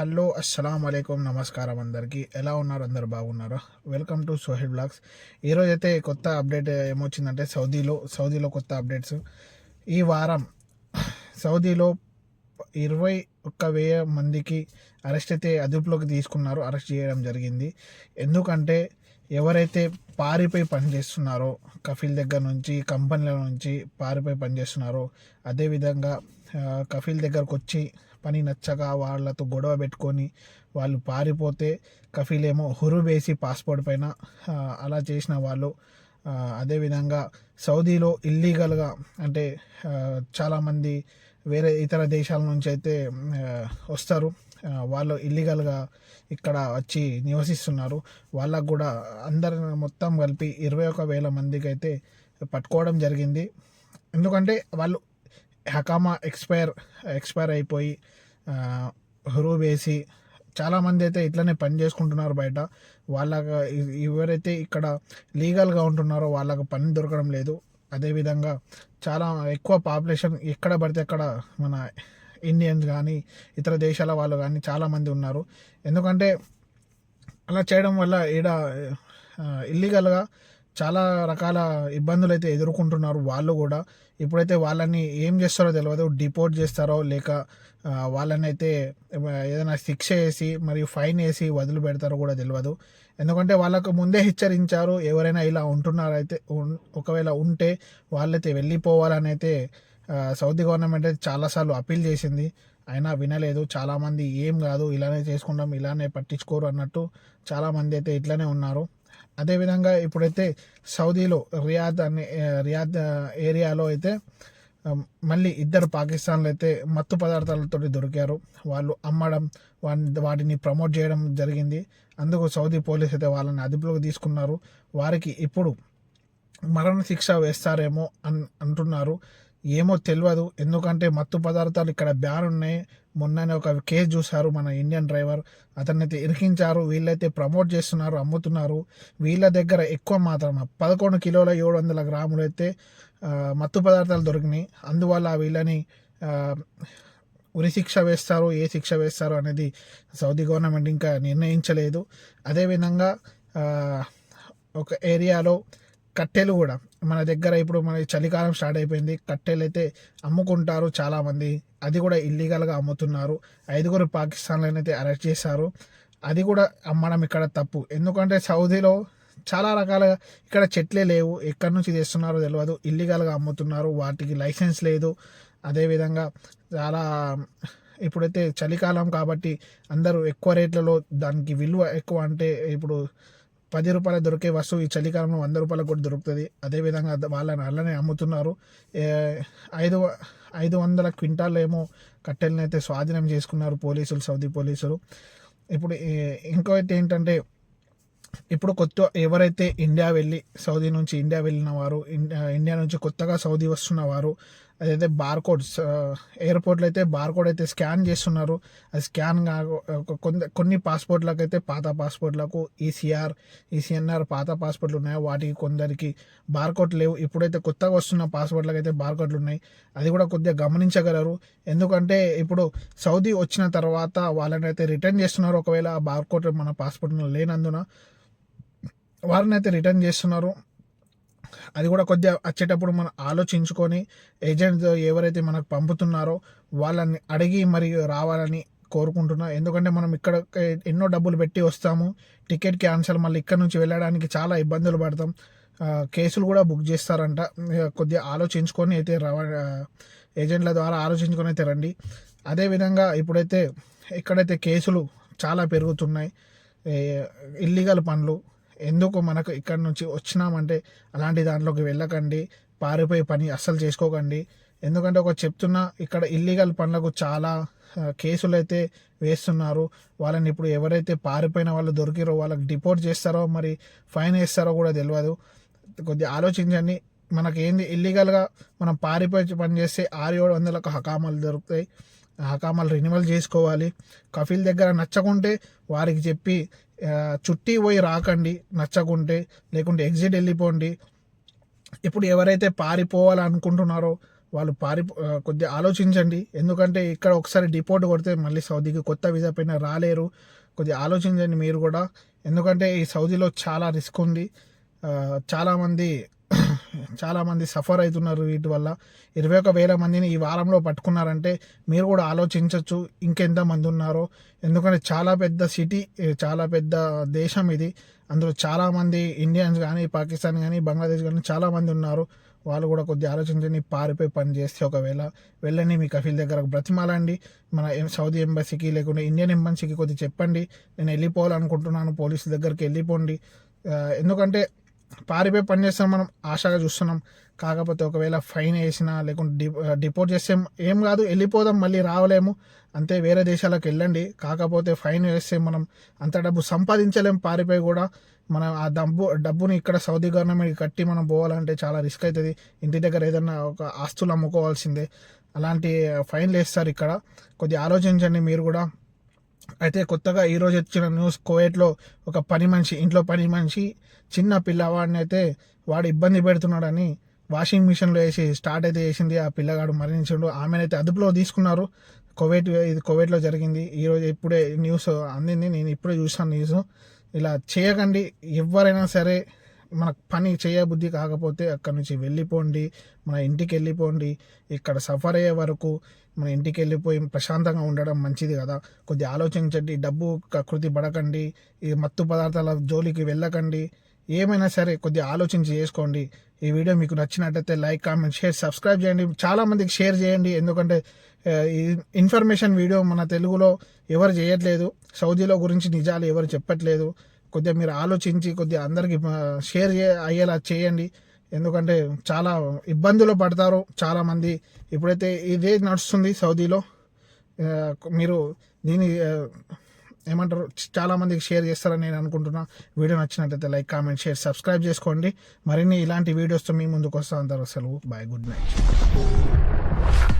Hello అస్సలం అయికం నమస్కారం అందరికీ. ఎలా ఉన్నారు? అందరు బాగున్నారా? Welcome to Sohil vlogs. ఈరోజు అయితే కొత్త అప్డేట్ ఏమొచ్చిందంటే సౌదీలో సౌదీలో కొత్త అప్డేట్స్. ఈ వారం సౌదీలో ఇరవై ఒక్క వెయ్యి మందికి అరెస్ట్ అయితే అదుపులోకి తీసుకున్నారు. అరెస్ట్ చేయడం జరిగింది. ఎందుకంటే ఎవరైతే పారిపోయి పనిచేస్తున్నారో కఫీల్ దగ్గర నుంచి కంపెనీల నుంచి పారిపోయి పనిచేస్తున్నారో అదేవిధంగా కఫీల్ దగ్గరకు వచ్చి పని నచ్చక వాళ్ళతో గొడవ పెట్టుకొని వాళ్ళు పారిపోతే కఫీల్ ఏమో హురుబేసి పాస్పోర్ట్ పైన అలా చేసిన వాళ్ళు. అదేవిధంగా సౌదీలో ఇల్లీగల్గా అంటే చాలామంది వేరే ఇతర దేశాల నుంచి అయితే వస్తారు. వాళ్ళు ఇల్లీగల్గా ఇక్కడ వచ్చి నివసిస్తున్నారు. వాళ్ళకు కూడా అందరి మొత్తం కలిపి ఇరవై ఒక వేల మందికి అయితే పట్టుకోవడం జరిగింది. ఎందుకంటే వాళ్ళు హకామా ఎక్స్పైర్ ఎక్స్పైర్ అయిపోయి హ్రూ వేసి చాలామంది అయితే ఇట్లనే పని చేసుకుంటున్నారు బయట. వాళ్ళకి ఎవరైతే ఇక్కడ లీగల్గా ఉంటున్నారో వాళ్ళకి పని దొరకడం లేదు. అదేవిధంగా చాలా ఎక్కువ పాపులేషన్ ఎక్కడ పడితే అక్కడ మన ఇండియన్స్ కానీ ఇతర దేశాల వాళ్ళు కానీ చాలామంది ఉన్నారు. ఎందుకంటే అలా చేయడం వల్ల ఈడ ఇల్లీగల్గా చాలా రకాల ఇబ్బందులు అయితే ఎదుర్కొంటున్నారు వాళ్ళు కూడా. ఇప్పుడైతే వాళ్ళని ఏం చేస్తారో తెలియదు డిపోర్ట్ చేస్తారో లేక వాళ్ళని అయితే ఏదైనా శిక్ష వేసి మరియు ఫైన్ వేసి వదిలి పెడతారో కూడా తెలియదు ఎందుకంటే వాళ్ళకు ముందే హెచ్చరించారు. ఎవరైనా ఇలా ఉంటున్నారైతే ఒకవేళ ఉంటే వాళ్ళైతే వెళ్ళిపోవాలని అయితే సౌదీ గవర్నమెంట్ అయితే చాలాసార్లు అప్పీల్ చేసింది. అయినా వినలేదు. చాలామంది ఏం కాదు. ఇలానే చేసుకుంటాం ఇలానే పట్టించుకోరు అన్నట్టు చాలామంది అయితే ఇట్లానే ఉన్నారు. అదేవిధంగా ఇప్పుడైతే సౌదీలో రియాద్ అనే రియాద్ ఏరియాలో అయితే మళ్ళీ ఇద్దరు పాకిస్తాన్లో అయితే మత్తు పదార్థాలతో దొరికారు. వాళ్ళు అమ్మడం వాటిని ప్రమోట్ చేయడం జరిగింది. అందుకు సౌదీ పోలీస్ అయితే వాళ్ళని అదుపులోకి తీసుకున్నారు. వారికి ఇప్పుడు మరణ శిక్ష వేస్తారేమో అన్ అంటున్నారు. ఏమో తెలియదు ఎందుకంటే మత్తు పదార్థాలు ఇక్కడ బ్యాన్ ఉన్నాయి. మొన్ననే ఒక కేసు చూశారు మన ఇండియన్ డ్రైవర్. అతనైతే ఇరికించారు. వీళ్ళైతే ప్రమోట్ చేస్తున్నారు అమ్ముతున్నారు. వీళ్ళ దగ్గర ఎక్కువ మాత్రం పదకొండు కిలోల ఏడు వందల గ్రాములు అయితే మత్తు పదార్థాలు దొరికినాయి. అందువల్ల వీళ్ళని ఉరి శిక్ష వేస్తారు ఏ శిక్ష వేస్తారు అనేది సౌదీ గవర్నమెంట్ ఇంకా నిర్ణయించలేదు. అదేవిధంగా ఒక ఏరియాలో కట్టెలు కూడా. మన దగ్గర ఇప్పుడు మన చలికాలం స్టార్ట్ అయిపోయింది. కట్టెలు అయితే అమ్ముకుంటారు చాలామంది. అది కూడా ఇల్లీగల్గా అమ్ముతున్నారు. ఐదుగురు పాకిస్తాన్లోనైతే అరెస్ట్ చేశారు. అది కూడా అమ్మడం ఇక్కడ తప్పు. ఎందుకంటే సౌదీలో చాలా రకాలుగా ఇక్కడ చెట్లే లేవు. ఎక్కడి నుంచి తెస్తున్నారో తెలియదు ఇల్లీగల్గా అమ్ముతున్నారు. వాటికి లైసెన్స్ లేదు. అదేవిధంగా చాలా ఇప్పుడైతే చలికాలం కాబట్టి అందరూ ఎక్కువ రేట్లలో దానికి విలువ ఎక్కువ అంటే ఇప్పుడు పది రూపాయలు దొరికే వస్తువు ఈ చలికాలంలో వంద రూపాయలకు కూడా దొరుకుతుంది. అదేవిధంగా వాళ్ళని అలానే అమ్ముతున్నారు. ఐదు ఐదు వందల క్వింటాల్ ఏమో కట్టెలను అయితే స్వాధీనం చేసుకున్నారు పోలీసులు సౌదీ పోలీసులు. ఇప్పుడు ఇంకో అయితే ఏంటంటే ఇప్పుడు కొత్త ఎవరైతే ఇండియా వెళ్ళి సౌదీ నుంచి ఇండియా వెళ్ళిన వారు ఇండియా ఇండియా నుంచి కొత్తగా సౌదీ వస్తున్న వారు అదైతే బార్కోడ్ ఎయిర్పోర్ట్లో అయితే బార్కోడ్ అయితే స్కాన్ చేస్తున్నారు. అది స్కాన్ కొన్ని కొన్ని పాస్పోర్ట్లకు అయితే పాత పాస్పోర్ట్లకు ఈసీఆర్ ఈసీఎన్ఆర్ పాత పాస్పోర్ట్లు ఉన్నాయో వాటికి కొందరికి బార్కోడ్ లేవు. ఇప్పుడైతే కొత్తగా వస్తున్న పాస్పోర్ట్లకు అయితే బార్కోడ్లు ఉన్నాయి. అది కూడా కొద్దిగా గమనించగలరు. ఎందుకంటే ఇప్పుడు సౌదీ వచ్చిన తర్వాత వాళ్ళని అయితే రిటర్న్ చేస్తున్నారు. ఒకవేళ ఆ బార్కోడ్ మన పాస్పోర్ట్ లేనందున వారిని అయితే రిటర్న్ చేస్తున్నారు. అది కూడా కొద్దిగా వచ్చేటప్పుడు మనం ఆలోచించుకొని ఏజెంట్ ఎవరైతే మనకు పంపుతున్నారో వాళ్ళని అడిగి మరి రావాలని కోరుకుంటున్నా. ఎందుకంటే మనం ఇక్కడ ఎన్నో డబ్బులు పెట్టి వస్తాము టికెట్ క్యాన్సిల్ మళ్ళీ ఇక్కడ నుంచి వెళ్ళడానికి చాలా ఇబ్బందులు పడతాం. కేసులు కూడా బుక్ చేస్తారంట. ఇక కొద్దిగా ఆలోచించుకొని అయితే రవ ఏజెంట్ల ద్వారా ఆలోచించుకొని అయితే రండి. అదేవిధంగా ఇప్పుడైతే ఎక్కడైతే కేసులు చాలా పెరుగుతున్నాయి ఇల్లీగల్ పనులు ఎందుకు మనకు ఇక్కడ నుంచి వచ్చినామంటే అలాంటి దాంట్లోకి వెళ్ళకండి పారిపోయి పని అస్సలు చేసుకోకండి. ఎందుకంటే ఒక చెప్తున్నా ఇక్కడ ఇల్లీగల్ పనులకు చాలా కేసులు అయితే వేస్తున్నారు. వాళ్ళని ఇప్పుడు ఎవరైతే పారిపోయిన వాళ్ళు దొరికిరో వాళ్ళకి డిపోర్ట్ చేస్తారో మరి ఫైన్ వేస్తారో కూడా తెలియదు కొద్దిగా ఆలోచించండి మనకేంది ఇల్లీగల్గా మనం పారిపోయి పని చేస్తే ఆరు ఏడు వందలకు హకామాలు దొరుకుతాయి. హకామాలు రెన్యువల్ చేసుకోవాలి. కఫీల్ దగ్గర నచ్చకుంటే వారికి చెప్పి చుట్టి పోయి రాకండి నచ్చకుంటే. లేకుంటే ఎగ్జిట్ వెళ్ళిపోండి. ఇప్పుడు ఎవరైతే పారిపోవాలనుకుంటున్నారో వాళ్ళు పారి కొద్దిగా ఆలోచించండి. ఎందుకంటే ఇక్కడ ఒకసారి డిపోర్ట్ కొడితే మళ్ళీ సౌదీకి కొత్త వీసా పైన రాలేరు. కొద్దిగా ఆలోచించండి మీరు కూడా. ఎందుకంటే ఈ సౌదీలో చాలా రిస్క్ ఉంది. చాలామంది చాలామంది సఫర్ అవుతున్నారు వీటి వల్ల. ఇరవై ఒక వేల మందిని ఈ వారంలో పట్టుకున్నారంటే మీరు కూడా ఆలోచించవచ్చు ఇంకెంతమంది ఉన్నారో. ఎందుకంటే చాలా పెద్ద సిటీ చాలా పెద్ద దేశం ఇది. అందులో చాలామంది ఇండియన్స్ కానీ పాకిస్తాన్ కానీ బంగ్లాదేశ్ కానీ చాలామంది ఉన్నారు. వాళ్ళు కూడా కొద్దిగా ఆలోచించండి పారిపోయి పని చేస్తే ఒకవేళ వెళ్ళండి మీ కఫీల్ దగ్గర బ్రతిమాలండి. మన సౌదీ ఎంబసీకి లేకుంటే ఇండియన్ ఎంబసీకి కొద్దిగా చెప్పండి. నేను వెళ్ళిపోవాలనుకుంటున్నాను పోలీసు దగ్గరికి వెళ్ళిపోండి. ఎందుకంటే పారిపోయి పని చేస్తాం మనం ఆశగా చూస్తున్నాం. కాకపోతే ఒకవేళ ఫైన్ వేసినా లేకుంటే డి డిపోర్ట్ చేస్తే ఏం కాదు వెళ్ళిపోదాం మళ్ళీ రావలేము. అంతే వేరే దేశాలకు వెళ్ళండి. కాకపోతే ఫైన్ వేస్తే మనం అంత డబ్బు సంపాదించలేం. పారిపోయి కూడా మనం ఆ డబ్బు డబ్బుని ఇక్కడ సౌదీ గవర్నమెంట్ కట్టి మనం పోవాలంటే చాలా రిస్క్ అవుతుంది ఇంటి దగ్గర ఏదైనా ఒక ఆస్తులు అమ్ముకోవాల్సిందే. అలాంటి ఫైన్లు వేస్తారు ఇక్కడ. కొద్దిగా ఆలోచించండి మీరు కూడా. అయితే కొత్తగా ఈరోజు వచ్చిన న్యూస్ కోవేట్లో ఒక పని మనిషి ఇంట్లో పని మనిషి చిన్న పిల్లవాడిని అయితే వాడు ఇబ్బంది పెడుతున్నాడని వాషింగ్ మిషన్లో వేసి స్టార్ట్ అయితే చేసింది. ఆ పిల్లగాడు మరణించిండు. ఆమెనైతే అదుపులో తీసుకున్నారు. కోవేట్ ఇది కోవేట్లో జరిగింది. ఈరోజు ఇప్పుడే న్యూస్ అందింది. నేను ఇప్పుడే చూసాను న్యూస్. ఇలా చేయకండి. ఎవరైనా సరే మనకు పని చేయబుద్ధి కాకపోతే అక్కడ నుంచి వెళ్ళిపోండి మన ఇంటికి వెళ్ళిపోండి. ఇక్కడ సఫర్ అయ్యే వరకు మన ఇంటికి వెళ్ళిపోయి ప్రశాంతంగా ఉండడం మంచిది కదా. కొద్దిగా ఆలోచించండి డబ్బు కృతి పడకండి ఈ మత్తు పదార్థాల జోలికి వెళ్ళకండి. ఏమైనా సరే కొద్దిగా ఆలోచించి చేసుకోండి. ఈ వీడియో మీకు నచ్చినట్టయితే లైక్ కామెంట్ షేర్ సబ్స్క్రైబ్ చేయండి. చాలామందికి షేర్ చేయండి. ఎందుకంటే ఈ ఇన్ఫర్మేషన్ వీడియో మన తెలుగులో ఎవరు చేయట్లేదు సౌదీలో గురించి నిజాలు ఎవరు చెప్పట్లేదు. కొద్దిగా మీరు ఆలోచించి కొద్దిగా అందరికి షేర్ చే అయ్యేలా చేయండి. ఎందుకంటే చాలా ఇబ్బందులు పడతారు చాలామంది. ఇప్పుడైతే ఇదే నడుస్తుంది సౌదీలో. మీరు దీని ఏమంటారు చాలామందికి షేర్ చేస్తారని నేను అనుకుంటున్నా. వీడియో నచ్చినట్లయితే లైక్ కామెంట్ షేర్ సబ్స్క్రైబ్ చేసుకోండి. మరిన్ని ఇలాంటి వీడియోస్తో మీ ముందుకు వస్తా. ఉంటారు అసలు బాయ్ గుడ్ నైట్.